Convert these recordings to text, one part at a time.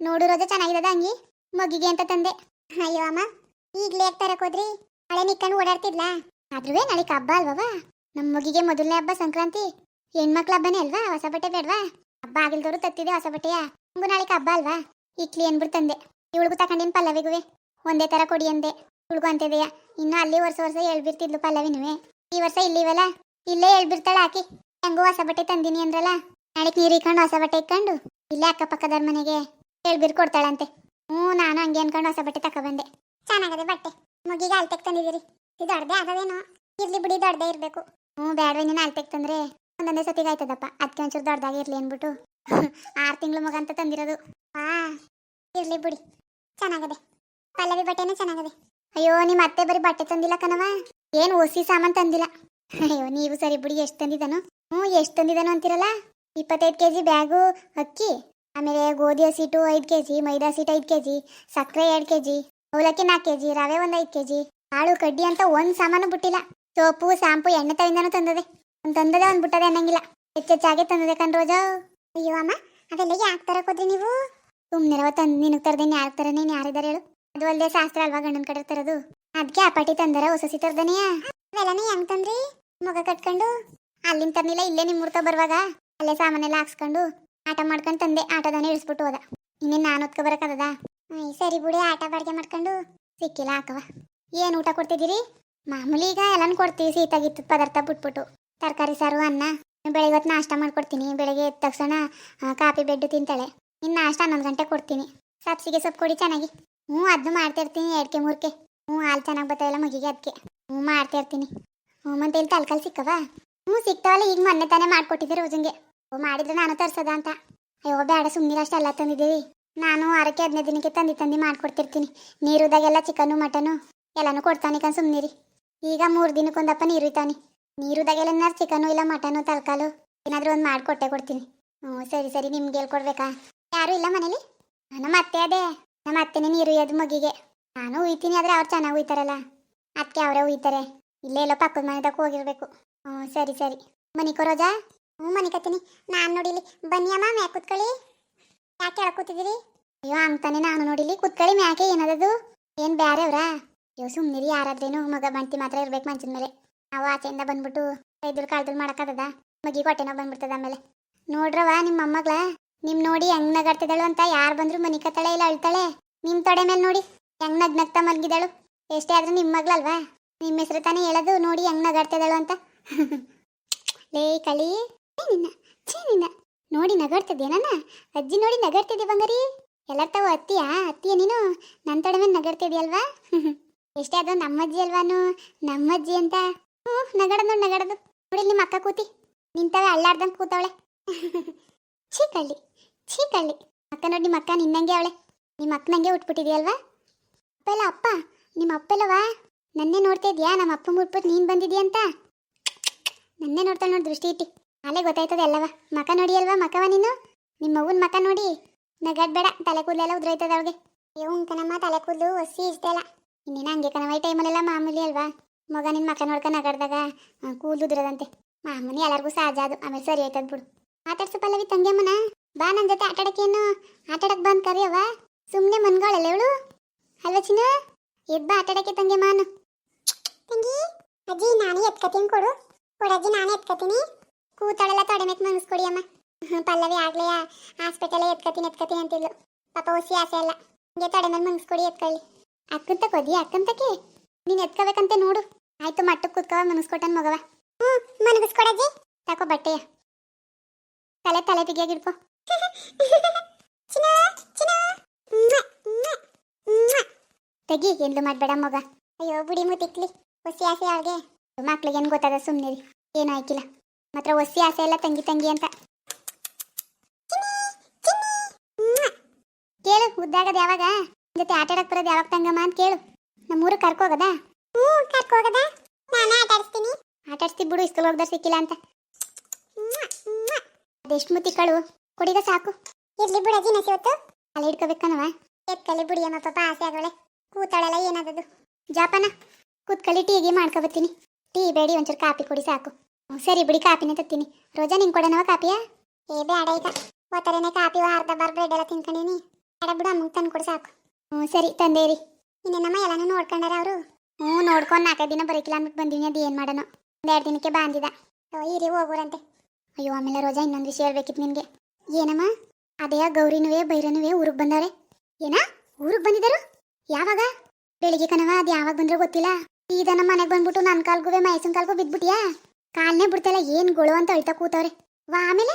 ನೋಡು ರೋಜ ಅಂಗಿ? ಮಗಿಗೆ ಅಂತ ತಂದೆ. ಅಯ್ಯೋ ಅಮ್ಮ, ಈಗಲೇ ಯಾಕೆ ತರಕೋದ್ರಿ ಹಳೆ ನಿಕ್ಕಂಡು ಓಡಾಡ್ತಿದ್ಲಾ? ಆದ್ರೂ ನಾಳೆಗೆ ಹಬ್ಬ ಅಲ್ವಾ ನಮ್ಮ ಮಗಿಗೆ ಮೊದಲನೇ ಹಬ್ಬ ಸಂಕ್ರಾಂತಿ. ಹೆಣ್ಮಕ್ಳ ಹಬ್ಬನೇ ಅಲ್ವಾ? ಹೊಸ ಬಟ್ಟೆ ಬೇಡ್ವಾ? ಹಬ್ಬ ಆಗಿಲ್ದವ್ರು ತತ್ತಿದೆ ಹೊಸ ಬಟ್ಟೆಯ. ಹಂಗು ನಾಳೆಗೆ ಹಬ್ಬ ಅಲ್ವಾ? ಇಕ್ಲಿ ಅನ್ಬಿಟ್ಟು ತಂದೆ. ಇವಳಿಗೂ ತಕೊಂಡಿನ ಪಲ್ಲವಿಗುವೆ. ಒಂದೇ ತರ ಕೊಡಿ ಅಂದೆ. ಇವಳಿಗೂ ಅಂತಿದೆಯಾ? ಇನ್ನು ಅಲ್ಲಿ ವರ್ಷ ವರ್ಷ ಹೇಳ್ಬಿರ್ತಿದ್ಲು ಪಲ್ಲವಿನುವೆ. ಈ ವರ್ಷ ಇಲ್ಲಿವಲ್ಲ? ಇಲ್ಲೇ ಹೇಳ್ಬಿಡ್ತಾಳೆ ಆಕಿ. ಹೆಂಗೋ ಹೊಸ ಬಟ್ಟೆ ತಂದಿನಿ ಅಂದ್ರಲ್ಲ? ನಾಳೆಗೆ ನೀರು ಇಕ್ಕೊಂಡು ಹೊಸ ಬಟ್ಟೆ ಇಕ್ಕೊಂಡು? ಇಲ್ಲೇ ಅಕ್ಕಪಕ್ಕದವ್ರ ಮನೆಗೆ. ಹೇಳ್ಬಿರ್ ಕೊಡ್ತಾಳಂತೆ. ಹ್ಞೂ, ನಾನು ಹಂಗೆ ಅನ್ಕೊಂಡು ಹೊಸ ಬಟ್ಟೆ ತಗೊಬಂದೆ ಚೆನ್ನಾಗದೆ ಬಟ್ಟೆ. ಮುಗಿಗೆ ಅಲ್ತೆಕ್ ತಂದಿದ್ದೀರಿ ಇದು ದೊಡ್ಡದೇ ಆಗದೇನೋ ಇರ್ಲಿ ಬಿಡಿ, ದೊಡ್ಡದೇ ಇರಬೇಕು. ಹ್ಞೂ ಬೇಡವೇ ನೀನು ಅಲ್ತೆಕ್ ತಂದ್ರೆ ಒಂದೊಂದೇ ಸತಿಗೆ ಆಯ್ತದಪ್ಪ. ಅದಕ್ಕೆ ಒಂಚೂರು ದೊಡ್ಡದಾಗಿ ಇರ್ಲಿ ಅಂದ್ಬಿಟ್ಟು ಆರು ತಿಂಗಳು ಮಗ ಅಂತ ತಂದಿರೋದು. ಹಾ ಇರ್ಲಿ ಬಿಡಿ. ಚೆನ್ನಾಗದೆ. ಪಲ್ಲವಿ ಬಟ್ಟೆನೂ ಚೆನ್ನಾಗದೆ. ಅಯ್ಯೋ ನಿಮ್ಮ ಅತ್ತೆ ಬರೀ ಬಟ್ಟೆ ತಂದಿಲ್ಲ ಕಣವ ಏನು ಒಸಿ ಸಾಮಾನು ತಂದಿಲ್ಲ. ಅಯ್ಯೋ, ನೀವು ಸರಿ ಬಿಡಿ, ಎಷ್ಟು ತಂದಿದ್ದಾನು. ಹ್ಞೂ, ಎಷ್ಟು ತಂದಿದ್ದಾನು ಅಂತಿರಲ್ಲ? ಇಪ್ಪತ್ತೈದು ಕೆ ಜಿ ಬ್ಯಾಗು, ಅಕ್ಕಿ. ಆಮೇಲೆ ಗೋಧಿ ಹಸಿಟ್ಟು ಐದು ಕೆ ಜಿ, ಮೈದಾ ಹಸಿಟ್ಟು ಐದು ಕೆ ಜಿ, ಸಕ್ಕರೆ ಎರಡು ಕೆ ಜಿ, ಅವಲಕ್ಕಿ ನಾಲ್ಕು ಕೆ ಜಿ, ರವೆ ಒಂದು ಐದು ಕೆ ಜಿ ಕಾಳು ಕಡ್ಡಿ ಅಂತ ಒಂದು ಸಾಮಾನು ಬಿಟ್ಟಿಲ್ಲ. ಸೋಪು, ಶಾಂಪು ಎಣ್ಣೆ ತಳಿಂದನೂ ತಂದದೆ. ಒಂದು ತಂದದೆ, ಒಂದು ಬಿಟ್ಟದೆ ಅನ್ನಂಗಿಲ್ಲ. ಹೆಚ್ಚೆಚ್ಚಾಗೆ ತಂದದೆ ಕಣ್ ರೋಜ. ಅಯ್ಯೋ ಅಮ್ಮ, ಅದೆಲ್ಲ ಯಾಕೆ ತರಕ್ಕೆ ಹೋದ್ರಿ ನೀವು? ಸುಮ್ಮನೆ ತಂದು ನಿನಗೆ ತರದೇನು ಯಾರು ತರ ಯಾರಿದ್ದಾರೆ ಹೇಳು. ಅದು ಅಲ್ಲದೆ ಶಾಸ್ತ್ರ ಅಲ್ವಾ ಗಂಡನ ಕಡೆ ತರೋದು? ಅದಕ್ಕೆ ಆ ಪಟ್ಟಿ ತಂದರ ಹೊಸಸಿ ತರ್ದನೆಯಾ? ಅವೆಲ್ಲನೇ ಹೆಂಗೆ ತಂದ್ರಿ? ಮಗ ಕಟ್ಕೊಂಡು? ಅಲ್ಲಿಂದ ತರ್ನಿಲ್ಲ ಇಲ್ಲೇ ನಿಮ್ಮ ಮೂರ್ತ ಬರುವಾಗ? ಅಲ್ಲೇ ಸಾಮಾನೆಲ್ಲ ಹಾಕ್ಸ್ಕೊಂಡು? ಆಟ ಮಾಡ್ಕೊಂಡು ತಂದೆ ಆಟೋದಾನೆ ಇಳಿಸ್ಬಿಟ್ಟು ಹೋದ. ಇನ್ನೇನು ನಾನು ಹೊತ್ಕೊ ಬರಕದ ಸರಿ ಬಿಡಿ ಆಟ ಬಾಡಿಗೆ ಮಾಡ್ಕೊಂಡು ಸಿಕ್ಕಿಲ್ಲ ಹಾಕವ ಏನು ಊಟ ಕೊಡ್ತಿದ್ದೀರಿ? ಮಾಮೂಲಿ ಈಗ ಎಲ್ಲಾನು ಕೊಡ್ತೀವಿ ಸೀತಾಗಿತ್ತು ಪದಾರ್ಥ ಬಿಟ್ಬಿಟ್ಟು. ತರಕಾರಿ, ಸಾರು, ಅನ್ನ. ಬೆಳಗ್ಗೆ ಹೊತ್ತು ನಾಷ್ಟ ಮಾಡ್ಕೊಡ್ತೀನಿ. ಬೆಳಗ್ಗೆ ಎದ್ದ ತಕ್ಷಣ ಕಾಫಿ ಬೆಡ್ಡು ತಿಂತಾಳೆ. ಇನ್ನು ನಾಷ್ಟ ಹನ್ನೊಂದು ಗಂಟೆ ಕೊಡ್ತೀನಿ. ಸಬ್ಸಿಗೆ ಸೊಪ್ಪು ಕೊಡಿ ಚೆನ್ನಾಗಿ. ಹ್ಞೂ ಅದನ್ನು ಮಾಡ್ತಿರ್ತೀನಿ ಎರಡ್ಕೆ ಮೂರ್ಕೆ. ಹ್ಞೂ, ಹಾಲು ಚೆನ್ನಾಗಿ ಬರ್ತಾಯಿಲ್ಲ ಮಗಿಗೆ ಅದಕ್ಕೆ ಹ್ಞೂ ಮಾಡ್ತಿರ್ತೀನಿ ಹ್ಞೂ, ಮತ್ತೆ ಇಲ್ಲಿ ತಲ್ಕಲ್ ಸಿಕ್ಕವಾ ಹ್ಞೂ ಸಿಗ್ತಾವಲ್ಲ ಈಗ ಮೊನ್ನೆ ತಾನೇ ಮಾಡಿಕೊಟ್ಟಿದ್ದೆ ರೋಜಂಗೆ. ಮಾಡಿದ್ರೆ ನಾನು ತರ್ಸದ ಅಂತ. ಅಯ್ಯೋ ಬೇಡ ಸುಮ್ಮನೆ ಅಷ್ಟೆಲ್ಲ ತಂದಿದ್ದೀವಿ. ನಾನು ಆರಕ್ಕೆ ಹದಿನೈದು ದಿನಕ್ಕೆ ತಂದು ತಂದು ಮಾಡ್ಕೊಡ್ತಿರ್ತೀನಿ. ನೀರುದಾಗೆಲ್ಲ ಚಿಕನ್ನು ಮಟನು ಎಲ್ಲನೂ ಕೊಡ್ತಾನೆ ಕಣ್ ಸುಮ್ಮನಿರಿ ಈಗ ಮೂರು ದಿನಕ್ಕೊಂದಪ್ಪ ನೀರು ಇತ್ತಾನೆ ನೀರುದಾಗೆಲ್ಲ ಚಿಕನು ಇಲ್ಲ ಮಟನು, ತಲ್ಕಾಲು ಏನಾದರೂ ಒಂದು ಮಾಡಿಕೊಟ್ಟೆ ಕೊಡ್ತೀನಿ. ಹ್ಞೂ, ಸರಿ ಸರಿ, ನಿಮ್ಗೆ ಹೇಳ್ಕೊಡ್ಬೇಕಾ? ಯಾರೂ ಇಲ್ಲ ಮನೇಲಿ? ನಮ್ಮ ಅತ್ತೆ ಅದೇ. ನಮ್ಮ ಅತ್ತೆನೇ ನೀರು ಎದ್ದು ಮಗಿಗೆ. ನಾನು ಉಯ್ತೀನಿ, ಆದರೆ ಅವ್ರು ಚೆನ್ನಾಗಿ ಉಯ್ತಾರಲ್ಲ. ಅದಕ್ಕೆ ಅವರೇ ಉಯ್ತಾರೆ. ಇಲ್ಲೇ ಎಲ್ಲೋ ಪಕ್ಕದ ಮನೆದಾಗ ಹೋಗಿರ್ಬೇಕು. ಹ್ಞೂ, ಸರಿ ಸರಿ. ಮನಿಕೋ, ರೋಜಾ? ಹ್ಞೂ ಮನಿಕತ್ತೀನಿ. ನಾನು ನೋಡಿಲಿ. ಬನ್ನಿ ಅಮ್ಮ ಮ್ಯಾಕ್ ಕೂತ್ಕೊಳ್ಳಿ. ಯಾಕೆ ಹೇಳ್ಕೊತಿದ್ದೀರಿ ಕೂತಿದ್ದೀರಿ? ಅಯ್ಯೋ, ಅಂತಾನೆ ನಾನು ನೋಡಿಲಿ. ಕೂತ್ಕೊಳ್ಳಿ ಮ್ಯಾಕೆ ಏನದದು? ಏನು ಬೇರೆ ಅವ್ರಾ? ಅಯ್ಯೋ ಸುಮ್ಮನಿರಿ ಯಾರಾದ್ರೇನು ಮಗ ಬಂತಿ ಮಾತ್ರ ಇರ್ಬೇಕು ಮಂಚದ ಮೇಲೆ. ನಾವು ಆಚೆಯಿಂದ ಬಂದ್ಬಿಟ್ಟು ಐದು ಕಾಲದಲ್ಲಿ ಮಾಡೋಕ್ಕಾಗದ ಮಗಿ ಕೊಟ್ಟೆನೋ ಬಂದ್ಬಿಡ್ತದ ಆಮೇಲೆ. ನೋಡ್ರವ ನಿಮ್ಮ ಮೊಮ್ಮಗಳ? ನಿಮ್ ನೋಡಿ ಹೆಂಗ್ ನಗಾಡ್ತಿದ್ದಾಳು ಅಂತ ಯಾರು ಬಂದ್ರು ಮನಿ ಕತ್ತಾಳೆ ಇಲ್ಲ ಅಳ್ತಾಳೆ? ನಿಮ್ಮ ತೊಡೆ ಮೇಲೆ ನೋಡಿ, ಹೆಂಗ್ ನಗ್ ನಗ್ತಾ ಮಲಗಿದಾಳು ಎಷ್ಟೇ ಆದ್ರೂ ನಿಮ್ಮ ಮಗಳಲ್ವಾ? ನಿಮ್ಮ ಹೆಸರು ತಾನೇ ಹೇಳೋದು, ನೋಡಿ ಹೆಂಗ್ ನಗಾಡ್ತಿದ್ದಾಳು ಅಂತ. ಲೇ, ಕಳಿ. ನಿನ್ನ, ಛೀ ನಿನ್ನ. ನೋಡಿ ನಗಾಡ್ತಿದ್ದೆ ಅಜ್ಜಿ ನೋಡಿ ನಗಾಡ್ತಿದ್ದೆ ಬಂಗಾರಿ? ಎಲ್ಲರ ತಾವು ಅತ್ತಿಯಾ? ಅತ್ತಿಯ ನೀನು? ನನ್ನ ತೊಡೆ ಮೇಲೆ ನಗಾಡ್ತಿದ್ಯಲ್ವಾ ಎಷ್ಟೇ ಅದು ನಮ್ಮಜ್ಜಿ ಅಲ್ವಾನು? ನಮ್ಮಜ್ಜಿ ಅಂತ? ಹ್ಞೂ ನಗಡ ನೋಡಿ, ನಗಡದು. ನೋಡಿ ನಿಮ್ಮ ಅಕ್ಕ ಕೂತಿ. ನಿಂತವೆ ಅಳ್ಳಾಡ್ದಂಗೆ ಕೂತವಳೆ. ಛೀ ಕಳ್ಳಿ ಛೀ ಕಳ್ಳಿ. ಅಕ್ಕ ನೋಡಿ ನಿಮ್ಮ ಅಕ್ಕ ನಿನ್ನಂಗೆ ಅವಳೆ. ನಿಮ್ಮ ಅಕ್ಕನಂಗೆ ಉಟ್ಬಿಟ್ಟಿದ್ಯಲ್ವಾ? ಅಪ್ಪ ಎಲ್ಲ ಅಪ್ಪ? ನಿಮ್ಮ ಅಪ್ಪಲ್ಲವಾ? ನನ್ನೇ ನೋಡ್ತಾ ಇದೆಯಾ? ನಮ್ಮ ಅಪ್ಪ ಮುಟ್ಬಿಟ್ಟು ನೀನು ಬಂದಿದ್ಯಾ ಅಂತ? ನನ್ನೇ ನೋಡ್ತಾಳೆ ನೋಡಿ ದೃಷ್ಟಿ ಇಟ್ಟು. ಅಲ್ಲೇ ಗೊತ್ತಾಯ್ತದೆ ಅಲ್ಲವ? ಮಕ ನೋಡಿ ಅಲ್ವಾ ಮಕವ ನೀನು? ನಿಮ್ಮ ಅವ್ವನ ಮಕ ನೋಡಿ. ನಗಾಡ್ಬೇಡ, ತಲೆ ಕೂದಲೆಲ್ಲ ಉದ್ರೈತದ ಅವಳಿಗೆ. ಅಯ್ಯೋ ಕಣಮ್ಮ ತಲೆ ಕೂದಲು ಒಸಿ ಇಷ್ಟೆಲ್ಲ ಇನ್ನೇನ ಹಂಗೆ ಕಣವ ಈ ಟೈಮಲ್ಲೆಲ್ಲ ಮಾಮೂಲಿ ಅಲ್ವಾ? ಮಗ ನಿನ್ನ ಮಕ ನೋಡ್ಕ ನಗಡ್ದಾಗ ಕೂದಲು ಉದ್ರದಂತೆ. ಮಾಮೂಲಿ ಎಲ್ಲರಿಗೂ ಸಹಜ ಅದು. ಆಮೇಲೆ ಸರಿ ಆಯ್ತದ ಬಿಡು. ಮಾತಾಡ್ಸು ಪಲ್ಲವಿ ತಂಗಿಯಮ್ಮನ. ಬಾ ನನ್ನ ಜೊತೆ ಆಟಾಡಕ್ಕೇನು ಆಟಾಡಕ್ಕೆ ಬಂದ್ ಕರಿಯವ್ವ ಸುಮ್ಮನೆ ಮನ್ಗಳಲ್ಲ ಇವಳು? ಅಲ್ವಾ ಚಿನ್ನ? ಎದ್ ಬಾ ಆಟಾಡಕ್ಕೆ ತಂಗಿ ಮಾನು ತಂಗಿ, ಅಜ್ಜಿ, ನಾನೇ ಎತ್ಕತೀನಿ ಕೊಡು. ಕೊಡಜ್ಜಿ, ನಾನೇ ಎತ್ಕತೀನಿ ಕೂತಾಳೆಲ್ಲ ತೊಡೆ ಮೇಲೆ ಮನಸ್ಕೊಡಿ ಅಮ್ಮ ಪಲ್ಲವಿ ಆಗ್ಲೇ ಹಾಸ್ಪಿಟಲ್ ಎತ್ಕತೀನಿ ಎತ್ಕತೀನಿ ಅಂತಿದ್ಲು. ಪಾಪ ಹೊಸಿ ಆಸೆ ಅಲ್ಲ ಹಿಂಗೆ ತೊಡೆ ಮೇಲೆ ಮಂಗಿಸ್ಕೊಡಿ, ಎತ್ಕೊಳ್ಳಿ. ಅಕ್ಕಂತ ಕೊದಿ ಅಕ್ಕಂತಕ್ಕೆ ನೀನು ಎತ್ಕೋಬೇಕಂತ ನೋಡು. ಆಯ್ತು ಮಟ್ಟಕ್ಕೆ ಕೂತ್ಕವ ಮನಸ್ಕೊಟ್ಟನ್ ಮಗವ. ಹ್ಞೂ ಮನಗಿಸ್ಕೊಡಜ್ಜಿ ತಕೋ ಬಟ್ಟೆಯ. ತಲೆ ತಲೆ ಬಿಗಿಯಾಗಿಡ್ಕೋ. ತೆಗಿ ಎಂದು ಮಾಡ್ಬೇಡ ಮಗ. ಅಯ್ಯೋ, ಬುಡಿ ಮುತ್ತಿಕ್ಲಿ. ಹೊಸಿ ಆಸೆ ಅವ್ರಿಗೆ ಮಕ್ಳಿಗೆ ಏನು ಗೊತ್ತದ ಸುಮ್ಮನೆ ಏನೂ ಆಯ್ಕಿಲ್ಲ. ಮಾತ್ರ ಒಸಿ ಆಸೆ ಎಲ್ಲ ತಂಗಿ ತಂಗಿ ಅಂತ. ಕೇಳು ಉದ್ದಾಗದ ಯಾವಾಗ? ಜೊತೆ ಆಟ ಆಡಕ್ ಬರೋದು ಯಾವಾಗ ತಂಗಮ್ಮ ಅಂತ ಕೇಳು. ನಮ್ಮೂರು ಕರ್ಕೋಗದ? ಹ್ಞೂ ಕರ್ಕೋಗದ. ನಾನೇ ಆಟ ಆಡಿಸ್ತೀನಿ ಆಟ ಆಡಿಸ್ತಿ ಬಿಡು ಇಸ್ಕಲ್ ಹೋಗ್ದಾರ ಸಿಕ್ಕಿಲ್ಲ ಅಂತ. ಅದೆಷ್ಟು ಮುತ್ತಿ ಕಳು? ಕುಡಿದ ಸಾಕು. ಇರ್ಲಿ ಬಿಡು ನಸಿ ಹೊತ್ತು. ಅಲ್ಲಿ ಹಿಡ್ಕೋಬೇಕನವ ಎತ್ಕಲಿ ಬಿಡಿ ಅಮ್ಮ ಪಾಪ ಆಸೆ ಆಗೋಳೆ. ಕೂತಾಳೆಲ್ಲ ಏನಾದದು ಜಾಪನ ಕೂತ್ಕಳಿ ಟೀಗೆ ಮಾಡ್ಕೊಬತ್ತೀನಿ ಟೀ ಬೇಡಿ ಒಂಚೂರು ಕಾಪಿ ಕುಡಿ ಸಾಕು. ಸರಿ ಬಿಡಿ ಕಾಪಿನೇ ತತ್ತೀನಿ. ರೋಜಾ, ನಿಂಗೆ ಕೊಡೋಣವ ಕಾಪಿಯಾ ಏ ಬೇಡ ಈಗ. ಒತ್ತರೇನೆ ಕಾಪಿ ಅರ್ಧ ಬಾರ್ ಬ್ರೆಡ್ ಎಲ್ಲ ತಿನ್ಕೊಂಡೀನಿ ಬೇಡ ಬಿಡು, ಅಮ್ಮಂಗೆ ತಂದು ಕೊಡು ಸಾಕು. ಹ್ಞೂ ಸರಿ ತಂದೇರಿ ಇನ್ನೇನಮ್ಮ ಎಲ್ಲಾನು ನೋಡ್ಕೊಂಡಾರ ಅವರು? ಹ್ಞೂ ನೋಡ್ಕೊಂಡು ನಾಲ್ಕೈದು ದಿನ ಬರೋಕಿಲ್ಲ ಅಂದ್ಬಿಟ್ಟು ಬಂದೀನಿ, ಅದು ಏನು ಮಾಡೋಣ ಒಂದು ಎರಡು ದಿನಕ್ಕೆ ಬಾಂದಿದ ಇರಿ, ಹೋಗೋರಂತೆ. ಅಯ್ಯೋ, ಆಮೇಲೆ ರೋಜಾ ಇನ್ನೊಂದು ವಿಷಯ ಹೇಳ್ಬೇಕಿತ್ತು ನಿನಗೆ. ಏನಮ್ಮ? ಅದೇ ಗೌರಿನುವೆ, ಬೈರನುವೆ ಊರಿಗೆ ಬಂದವ್ರೆ. ಏನ? ಊರಿಗೆ ಬಂದಿದ್ದಾರು? ಯಾವಾಗ? ಬೆಳಿಗ್ಗೆ ಕನವ ಅದು ಯಾವಾಗ ಬಂದ್ರೋ ಗೊತ್ತಿಲ್ಲ. ಈಗ ನಮ್ಮ ಮನೆಗೆ ಬಂದ್ಬಿಟ್ಟು ನನ್ನ ಕಾಲ್ಗುವೆ, ಮೈಸೂನ್ ಕಾಲ್ಗೂ ಬಿದ್ಬಿಟ್ಯಾ ಕಾಲ್ನೇ ಬಿಡ್ತಲ್ಲ ಏನ್ ಗೊಳು ಅಂತ ಅಳ್ತಾ ಕೂತವ್ರೆ. ವಾ, ಆಮೇಲೆ?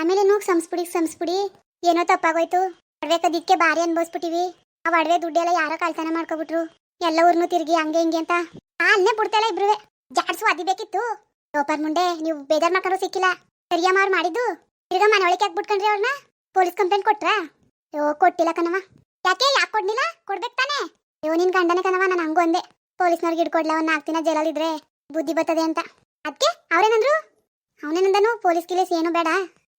ಆಮೇಲೆ ನೋಗ್ ಸಂಸ್ಬಿಡಿ ಸಂಸ್ಬಿಡಿ ಏನೋ ತಪ್ಪಾಗೋಯ್ತು. ಒಡವೆ ಕದಿಕ್ಕೆ ಭಾರಿ ಅನ್ಭವಿಸ್ಬಿಟ್ಟಿವಿ. ಆ ಒಡವೆ ದುಡ್ಡೆಲ್ಲ ಯಾರೋ ಕಳ್ತನ ಮಾಡ್ಕೊಬಿಟ್ರು. ಎಲ್ಲ ಊರ್ನು ತಿರ್ಗಿ ಹಂಗೆ ಹಿಂಗೆ ಅಂತ. ಕಾಲ್ನೇ ಬಿಡ್ತಲ್ಲ ಇಬ್ರುವೆ. ಜಾಡ್ಸು ಅದಿ ಬೇಕಿತ್ತು. ಲೋಪರ್ ಮುಂಡೆ ನೀವು ಬೇಜಾರ್ ಮಾಡ್ಕೊಂಡು ಸಿಕ್ಕಿಲ್ಲ. ಸರಿಯಮ್ಮ ಅವ್ರು ಮಾಡಿದ್ದು. ತಿರ್ಗಾ ಮನವಳಿಕೆ ಒಳಗೆ ಯಾಕೆ ಬಿಟ್ಕೊಂಡ್ರಿ ಅವ್ರನ್ನ ಪೊಲೀಸ್ ಕಂಪ್ಲೇಂಟ್ ಕೊಟ್ರಾ? ಅಯ್ಯೋ ಕೊಟ್ಟಿಲ್ಲ ಕಣವ ಯಾಕೆ ಯಾಕೆ ಕೊಡ್ಲಿಲ್ಲ? ಕೊಡ್ಬೇಕು ತಾನೆ. ಯೋ, ನಿನ್ ಗಂಡನೇ ಕಣವ ನಾನು ಹಂಗು ಅಂದೆ. ಪೊಲೀಸ್ನವ್ರಿಗೆ ಹಿಡ್ಕೊಡ್ಲ, ಒಂದ್ ನಾಲ್ಕು ದಿನ ಜೈಲಲ್ಲಿದ್ರೆ ಬುದ್ಧಿ ಬರ್ತದೆ ಅಂತ. ಅದಕ್ಕೆ ಅವ್ರೇನಂದ್ರು? ಅವನೇನಂದನು? ಪೊಲೀಸ್ ಗಿಲೀಸ್ ಏನು ಬೇಡ.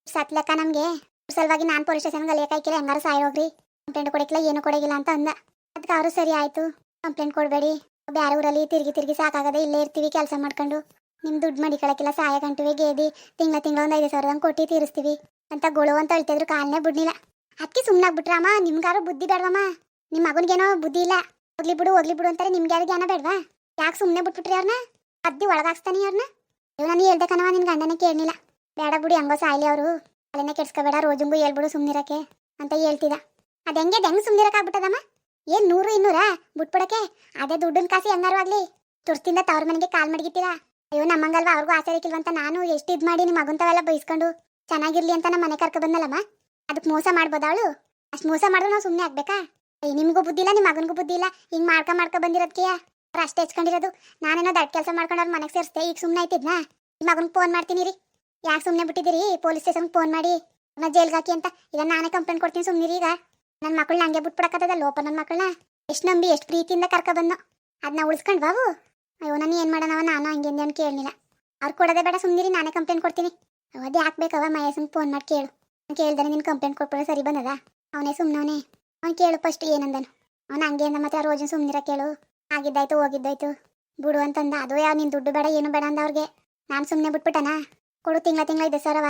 ಸತ್ಲೆಕ್ಕ ನಮ್ಗೆ. ಅವ್ರ್ ಸಲುವಾಗಿ ನಾನು ಪೊಲೀಸ್ ಸ್ಟೇಷನ್ಗೆ ಅಲಿಯಕ್ಕಾಯ್ಕಿಲ್ಲ ಹೆಂಗಾರು ಸಾಯೋಗ್ರಿ ಕಂಪ್ಲೇಂಟ್ ಕೊಡಕ್ಕಿಲ್ಲ, ಏನು ಕೊಡಗಿಲ್ಲ ಅಂತ ಅಂದ. ಅದಕ್ಕೆ ಅವರು ಸರಿ ಆಯ್ತು. ಕಂಪ್ಲೇಂಟ್ ಕೊಡಬೇಡಿ. ಬೇರೆ ಊರಲ್ಲಿ ತಿರುಗಿ ತಿರುಗಿ ಸಾಕಾಗದೆ ಇಲ್ಲೇ ಇರ್ತೀವಿ ಕೆಲಸ ಮಾಡ್ಕೊಂಡು. ನಿಮ್ಮ ದುಡ್ಡು ಮಡಿಕೊಳಕ್ಕಿಲ್ಲ ಸಹಾಯ ಗಂಟುವೆ ಗೇದಿ, ತಿಂಗಳ ತಿಂಗಳ ಒಂದು ಐದು ಸಾವಿರ ಕೊಟ್ಟು ತೀರಿಸ್ತೀವಿ. ಅಂತ ಗೊಳು ಅಂತ ಅಳ್ತಿದ್ರು, ಕಾಲನೇ ಬಿಡ್ಲಿಲ್ಲ. ಅದಕ್ಕೆ ಸುಮ್ಮನಾಗ್ಬಿಟ್ರಮ್ಮ ನಿಮ್ಗಾರು ಬುದ್ಧಿ ಬೇಡವಮ್ಮ. ನಿಮ್ಮ ಮಗನಿಗೇನೋ ಬುದ್ಧಿ ಇಲ್ಲ. ಹೋಗ್ಲಿ ಬಿಡು ಹೋಗ್ಲಿ ಬಿಡು ಅಂತಾರೆ, ನಿಮ್ಗೆ ಯಾರು ಜ್ಞಾನ ಬೇಡವಾ? ಯಾಕೆ ಸುಮ್ಮನೆ ಬಿಟ್ಬಿಟ್ರಿ ಅವ್ರನ್ನ ಅದ್ದಿ ಒಳಗಾಕ್ಸ್ತಾನೆ ಅವ್ರನ್ನ ಇವ್ ನಾನು ಹೇಳ್ದೆ ಕಣವ ನಿನ್ ಗಂಡನೇ ಕೇಳಲಿಲ್ಲ ಬೇಡ ಬಿಡಿ, ಹಂಗೋ ಸಾಯ್ಲಿ ಅವರು. ಅಲ್ಲಿನ ಕೆಡ್ಸ್ಕೋಬೇಡ, ರೋಜುಂಗು ಹೇಳ್ಬಿಡು ಸುಮ್ನಿರಕ್ಕೆ ಅಂತ ಹೇಳ್ತಿದ್ದ ಅದ್ ಹೆಂಗೆ ಹೆಂಗ್ ಸುಮ್ನಿರಕ್ಕಾಗ್ಬಿಟ್ಟದಮ್ಮ? ಏನ್ ನೂರು ಇನ್ನೂರ? ಬಿಟ್ಬಿಡಕ್ಕೆ? ಅದೇ ದುಡ್ಡನ್ ಕಾಸಿ ಹೆಂಗಾರು ಆಗ್ಲಿ. ತುರ್ತಿಂದ ತವ್ರ ಮನೆಗೆ ಕಾಲ್ ಮಡಗಿತ್ತೀರಾ ಅಯ್ಯೋ, ನಮ್ಮಂಗಲ್ವಾ, ಅವ್ರಿಗೂ ಆಸೆ ಇಕ್ಕಿಲ್ವಂತ ನಾನು ಎಷ್ಟು ಇದ್ ಮಾಡಿ ನಿಮ್ಮ ಮಗುಂತವೆಲ್ಲ ಬೈಸ್ಕೊಂಡು ಚೆನ್ನಾಗಿರ್ಲಿ ಅಂತ ನಮ್ಮ ಮನೆ ಕರ್ಕೊ ಬಂದಲ್ಲಮ್ಮ ಅದಕ್ಕೆ ಮೋಸ ಮಾಡ್ಬೋದ ಅವಳು? ಅಷ್ಟು ಮೋಸ ಮಾಡಿದ್ರೆ ನಾವು ಸುಮ್ಮನೆ ಆಗ್ಬೇಕಾ? ನಿಮ್ಗೂ ಬುದ್ಧಿ ಇಲ್ಲ ನಿಮ್ಮ ಮಗನಿಗೂ ಬುದ್ಧಿ ಇಲ್ಲ. ಹಿಂಗ್ ಮಾಡ್ಕೊ ಮಾಡ್ಕೊ ಬಂದಿರೋದಕ್ಕೆ ಅವ್ರು ಅಷ್ಟೇ ಹೆಚ್ಕೊಂಡಿರೋದು ನಾನೇನೋ ದಡ್ ಕೆಲಸ ಮಾಡ್ಕೊಂಡು ಅವ್ರ ಮನೆಗೆ ಸೇರಿಸ್ದೆ, ಈಗ ಸುಮ್ಮನೆ ಆಯ್ತಿದ್ನಾ? ನಿಮ್ಮ ಮಗನಿಗೆ ಫೋನ್ ಮಾಡ್ತೀನಿ ರೀ ಯಾಕೆ ಸುಮ್ಮನೆ ಬಿಟ್ಟಿದ್ದೀರಿ? ಪೊಲೀಸ್ ಸ್ಟೇಷನ್ಗೆ ಫೋನ್ ಮಾಡಿ. ಅವನ ಜೈಲ್ಗೆ ಹಾಕಿ ಅಂತ. ಈಗ ನಾನೇ ಕಂಪ್ಲೇಂಟ್ ಕೊಡ್ತೀನಿ ಸುಮ್ಮನೆ ಈಗ. ನನ್ನ ಮಕ್ಕಳನ್ನ ಹಂಗೆ ಬಿಟ್ಬಿಡಕ್ಕದ ಲೋಪ ನನ್ನ ಮಕ್ಕಳನ್ನ ಎಷ್ಟು ನಂಬಿ, ಎಷ್ಟು ಪ್ರೀತಿಯಿಂದ ಕರ್ಕೊಬಂದು ಅದನ್ನ ಉಳಿಸ್ಕೊಂಡು ಬಾವು ಅಯ್ಯೋ, ನಾನು ಏನು ಮಾಡೋಣವ ನಾನು ಹಂಗೆ ಅಂತ ಕೇಳಲಿಲ್ಲ. ಅವ್ರು ಕೊಡೋದೇ ಬೇಡ ಸುಮ್ಮನಿರಿ ನಾನೇ ಕಂಪ್ಲೇಂಟ್ ಕೊಡ್ತೀನಿ. ಅದೇ ಹಾಕ್ಬೇಕವ ಮಹೇಶನ್ ಫೋನ್ ಮಾಡಿ ಕೇಳು. ನಾನು ಕೇಳ್ದಾನೆ ನಿನ್ ಕಂಪ್ಲೇಂಟ್ ಕೊಟ್ಬಿಡೋ ಸರಿ ಬಂದದ? ಅವನೇ ಸುಮ್ಮನವನೇ ಅವ್ನು. ಕೇಳು ಫಸ್ಟ್ ಏನಂದನು. ಅವನು ಹಂಗೆ ಅಂದ ಮತ್ತೆ ರೋಜನ್ ಸುಮ್ಮನಿರ ಕೇಳು. ಆಗಿದ್ದಾಯ್ತು, ಹೋಗಿದ್ದಾಯ್ತು. ಬಿಡು ಅಂತಂದ. ಅದು ಯಾವ ನಿನ್ ದುಡ್ಡು ಬೇಡ, ಏನು ಬೇಡ ಅಂದ ಅವ್ರಿಗೆ. ನಾನು ಸುಮ್ಮನೆ ಬಿಟ್ಬಿಟ್ಟನ? ಕೊಡು ತಿಂಗಳ ತಿಂಗಳ ಇದೆ ಸರವ.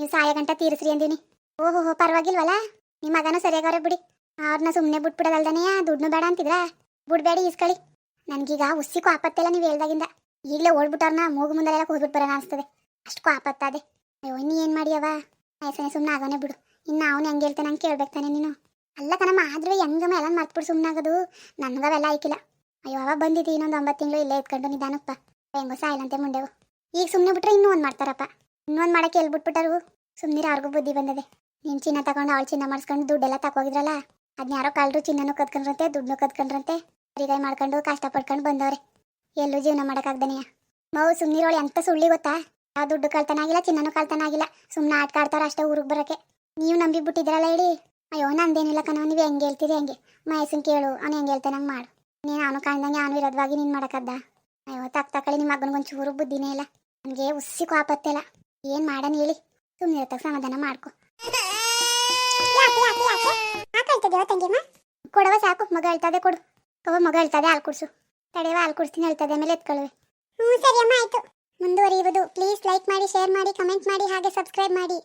ನೀವು ಸಾಯ ಗಂಟ ತೀರಿಸ್ರಿ ಅಂದಿನಿ. ಓಹೋ ಹೋ, ಪರವಾಗಿಲ್ವಲ್ಲ? ನಿಮ್ಮ ಮಗನೂ ಸರಿಯಾಗವ್ರೆ ಬಿಡಿ. ಅವ್ರನ್ನ ಸುಮ್ಮನೆ ಬಿಟ್ಬಿಡೋದಲ್ದಾನೆ ದುಡ್ಡು ಬೇಡ ಅಂತಿದ್ರ? ಬಿಡ್ಬೇಡಿ ಇಸ್ಕೊಳ್ಳಿ ನನಗೀಗ ಉಸ್ಸಿಗೂ ಆಪತ್ತೆಲ್ಲ ನೀವು ಹೇಳ್ದಾಗಿಂದ. ಈಗಲೇ ಓಡ್ಬಿಟ್ಟವ್ರನ್ನ ಮೂಗು ಮುಂದೆಲ್ಲ ಹೋಗ್ಬಿಟ್ಟು ಬರೋಣ ಅನಿಸ್ತದೆ. ಅಷ್ಟು ಆಪತ್ತಾದೆ ಅಯ್ಯೋ, ಇನ್ನೂ ಏನು ಮಾಡಿಯವ ಆಯ್ಸನೆ ಸುಮ್ಮನೆ ಆಗೋನೆ ಬಿಡು. ಇನ್ನು ಅವನು ಹೆಂಗೆ ಹೇಳ್ತಾನೆ ಹಂಗೆ ಕೇಳ್ಬೇಕು ತಾನೆ ನೀನು. ಅಲ್ಲ ಕಣಮ್ಮ, ಆದ್ರೆ ಹೆಂಗಮ್ಮ ಎಲ್ಲ ಮರ್ತ್ಬಿಟ್ಟು ಸುಮ್ಮನಾಗೋದು ನನಗವೆಲ್ಲ ಆಯ್ಕಿಲ್ಲ. ಅಯ್ಯೋ ಅವ ಬಂದಿದ್ದು, ಇನ್ನೊಂದು ಒಂಬತ್ತು ತಿಂಗಳು ಇಲ್ಲೇ ಇದ್ಕೊಂಡು ನಿಧಾನಪ್ಪ ಹೆಂಗೋ ಸಾಯಿಲಂತೆ ಮುಂಡೆವು ಈಗ ಸುಮ್ಮನೆ ಬಿಟ್ರೆ ಇನ್ನೂ ಒಂದು ಮಾಡ್ತಾರಪ್ಪ. ಇನ್ನೊಂದು ಮಾಡಕ್ಕೆ ಬಿಟ್ಬಿಟ್ಟಾರು ಸುಮ್ಮನೆ ಅವ್ರಿಗೂ ಬುದ್ಧಿ ಬಂದದೆ. ನೀನು ಚಿನ್ನ ತಗೊಂಡು ಅವಳು ಚಿನ್ನ ಮಾಡಿಸ್ಕೊಂಡು ದುಡ್ಡೆಲ್ಲ ತಗೋಗಿದ್ರಲ್ಲ ಅದನ್ನ ಯಾರೋ ಕಳ್ಳರು ಚಿನ್ನನೂ ಕದ್ಕೊಂಡ್ರಂತೆ ದುಡ್ಡು ಕದ್ಕೊಂಡ್ರಂತೆ. ಸರಿಗಾಯಿ ಮಾಡ್ಕೊಂಡು ಕಷ್ಟ ಪಡ್ಕೊಂಡು ಬಂದವ್ರೆ. ಎಲ್ಲೂ ಜೀವನ ಮಾಡೋಕ್ಕಾಗ್ದನೆಯ? ಮೌ ಸುಮ್ಮನಿರೋಳಿ ಅಂತ ಸುಳ್ಳಿ ಗೊತ್ತಾ? ಯಾವ ದುಡ್ಡು ಕಳ್ತನ ಆಗಿಲ್ಲ, ಚಿನ್ನನೂ ಕಳ್ತನ ಆಗಿಲ್ಲ. ಸುಮ್ಮನೆ ಆಟ ಆಡ್ತಾರ ಅಷ್ಟೇ ಊರಿಗೆ ಬರೋಕ್ಕೆ ನೀವು ನಂಬಿ ಬಿಟ್ಟಿದ್ರಲ್ಲ ಹೇಳಿ ಅಯ್ಯೋ, ನಂದೇನಿಲ್ಲ ಕಣೋ, ನೀವು ಹೆಂಗೆ ಹೇಳ್ತೀರಿ ಹೆಂಗೆ. ಮಹೇಶನ್ ಕೇಳು, ಅವ್ನು ಹೆಂಗೆ ಹೇಳ್ತಾನೆ ಹಂಗೆ ಮಾಡು. ನೀನು ಅವನು ಕಾಣ್ದಂಗೆ ಅವನು ಇರೋದ್ವಾಗಿ ನೀನು ಮಾಡಕ್ಕದ್ದ ಅಯ್ಯೋ ತಕ್ಕ ತಕ್ಕಳಿ ನಿಮ್ಮ ಒಂದು ಚೂರು ಬುದ್ಧಿನೇ ಇಲ್ಲ. ನನಗೆ ಉಸ್ಸಿ ಕಾಪತ್ತಿಲ್ಲ ಏನು ಮಾಡೋಣ ಹೇಳಿ? ಸುಮ್ಮನೆ ಇರತ್ತಕ್ಕೆ ಸಮಾಧಾನ ಮಾಡ್ಕೊ. ಕೊಡವ ಸಾಕು, ಮಗ ಹೇಳ್ತದೆ ಕೊಡು. ಕವ ಮಗ ಹೇಳ್ತದೆ ಹಾಲು ಕುಡಿಸು. ತಡೆಯವ, ಹಾಲು ಕುಡಿಸ್ತೀನಿ ಹೇಳ್ತದೆ ಆಮೇಲೆ ಎತ್ಕೊಳ್ಳುವೆ. ಹ್ಞೂ ಸರಿ ಅಮ್ಮ, ಆಯ್ತು. ಮುಂದುವರಿಯುವುದು. ಪ್ಲೀಸ್ ಲೈಕ್ ಮಾಡಿ ಶೇರ್ ಮಾಡಿ ಕಮೆಂಟ್ ಮಾಡಿ, ಹಾಗೆ ಸಬ್ಸ್ಕ್ರೈಬ್ ಮಾಡಿ.